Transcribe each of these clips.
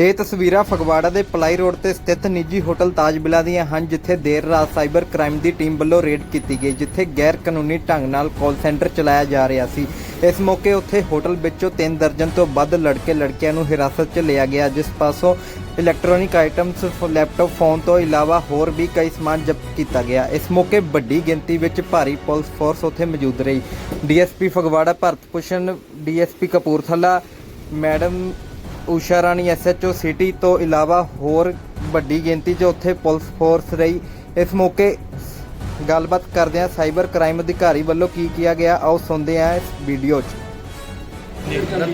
ਇਹ ਤਸਵੀਰਾਂ ਫਗਵਾੜਾ ਦੇ ਪਲਾਈ ਰੋਡ ਤੇ ਸਥਿਤ ਨਿੱਜੀ ਹੋਟਲ ਤਾਜ ਬਿਲਾ ਦੀਆਂ ਹਨ, ਜਿੱਥੇ ਦੇਰ ਰਾਤ ਸਾਈਬਰ ਕ੍ਰਾਈਮ ਦੀ ਟੀਮ ਵੱਲੋਂ ਰੇਡ ਕੀਤੀ ਗਈ, ਜਿੱਥੇ ਗੈਰ ਕਾਨੂੰਨੀ ਢੰਗ ਨਾਲ ਕਾਲ ਸੈਂਟਰ ਚਲਾਇਆ ਜਾ ਰਿਹਾ ਸੀ। ਇਸ ਮੌਕੇ ਉੱਥੇ ਹੋਟਲ ਵਿੱਚੋਂ ਤਿੰਨ ਦਰਜਨ ਤੋਂ ਵੱਧ ਲੜਕੇ ਲੜਕੀਆਂ ਨੂੰ ਹਿਰਾਸਤ 'ਚ ਲਿਆ ਗਿਆ, ਜਿਸ ਪਾਸੋਂ ਇਲੈਕਟ੍ਰੋਨਿਕ ਆਈਟਮਸ ਲੈਪਟਾਪ ਫੋਨ ਤੋਂ ਇਲਾਵਾ ਹੋਰ ਵੀ ਕਈ ਸਮਾਨ ਜ਼ਬਤ ਕੀਤਾ ਗਿਆ। ਇਸ ਮੌਕੇ ਵੱਡੀ ਗਿਣਤੀ ਵਿੱਚ ਭਾਰੀ ਪੁਲਿਸ ਫੋਰਸ ਉੱਥੇ ਮੌਜੂਦ ਰਹੀ। DSP Phagwara Bharat Bhushan DSP Kapurthala, madam Usha Rani SHO city ਤੋਂ ਇਲਾਵਾ ਹੋਰ ਵੱਡੀ ਗਿਣਤੀ 'ਚ ਉੱਥੇ ਪੁਲਿਸ ਫੋਰਸ ਰਹੀ। ਇਸ ਮੌਕੇ ਗੱਲਬਾਤ ਕਰਦਿਆਂ ਸਾਈਬਰ ਕ੍ਰਾਈਮ ਅਧਿਕਾਰੀ ਵੱਲੋਂ ਕੀ ਕੀਤਾ ਗਿਆ ਆਓ ਸੁਣਦੇ ਹਾਂ ਇਸ ਵੀਡੀਓ 'ਚ।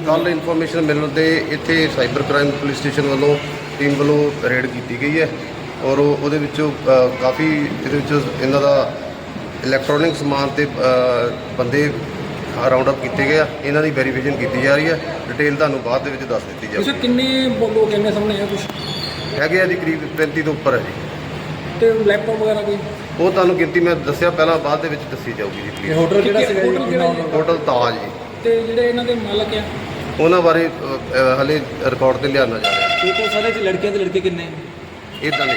ਕੱਲ ਇਨਫੋਰਮੇਸ਼ਨ ਮਿਲਣ ਤੇ ਇੱਥੇ ਸਾਈਬਰ ਕ੍ਰਾਈਮ ਪੁਲਿਸ ਸਟੇਸ਼ਨ ਵੱਲੋਂ ਟੀਮ ਵੱਲੋਂ ਰੇਡ ਕੀਤੀ ਗਈ ਹੈ ਔਰ ਉਹ- ਉਹਦੇ ਵਿੱਚੋਂ ਅ, ਕਾਫੀ ਇਹਦੇ ਵਿੱਚ ਇਹਨਾਂ ਦਾ ਇਲੈਕਟ੍ਰੋਨਿਕ ਸਮਾਨ ਤੇ ਅ, ਬੰਦੇ ਰਾਉਂਡ ਅਪ ਕੀਤੇ ਗਏ ਆ। ਇਹਨਾਂ ਦੀ ਵੈਰੀਫਿਕੇਸ਼ਨ ਕੀਤੀ ਜਾ ਰਹੀ ਹੈ। ਡਿਟੇਲ ਤੁਹਾਨੂੰ ਬਾਅਦ ਦੇ ਵਿੱਚ ਦੱਸ ਦਿੱਤੀ ਤੁਸੀਂ ਜਾਵੇਗੀ ਕਿੰਨੇ ਲੋਕ ਐਵੇਂ ਸਾਹਮਣੇ ਆ ਕੁਝ ਹੈਗੇ ਆ ਜੀ ਕਰੀਬ 35 ਤੋਂ ਉੱਪਰ ਹੈ ਜੀ। ਤੇ ਲੈਪਟਾਪ ਵਗੈਰਾ ਕੋਈ? ਉਹ ਤੁਹਾਨੂੰ ਗਿਣਤੀ ਮੈਂ ਦੱਸਿਆ ਪਹਿਲਾਂ ਬਾਅਦ ਦੇ ਵਿੱਚ ਦੱਸੀ ਜਾਊਗੀ ਜੀ ਇਹ ਪਲੀਜ਼ ਹੋਟਲ ਕਿਹੜਾ ਸੀਗਾ ਹੋਟਲ ਕਿਹੜਾ ਜੀ? ਹੋਟਲ ਤਾਜ ਜੀ। ਤੇ ਜਿਹੜੇ ਇਹਨਾਂ ਦੇ ਮਾਲਕ ਆ? ਉਹਨਾਂ ਬਾਰੇ ਅ, ਅ, ਹਲੇ ਰਿਕਾਰਡ ਤੇ ਲਿਆਉਣਾ ਜਾ ਰਿਹਾ। ਟੋਟਲ ਸਾਰੇ ਚ ਲੜਕੀਆਂ ਤੇ ਲੜਕੇ ਕਿੰਨੇ ਇਦਾਂ ਨਹੀਂ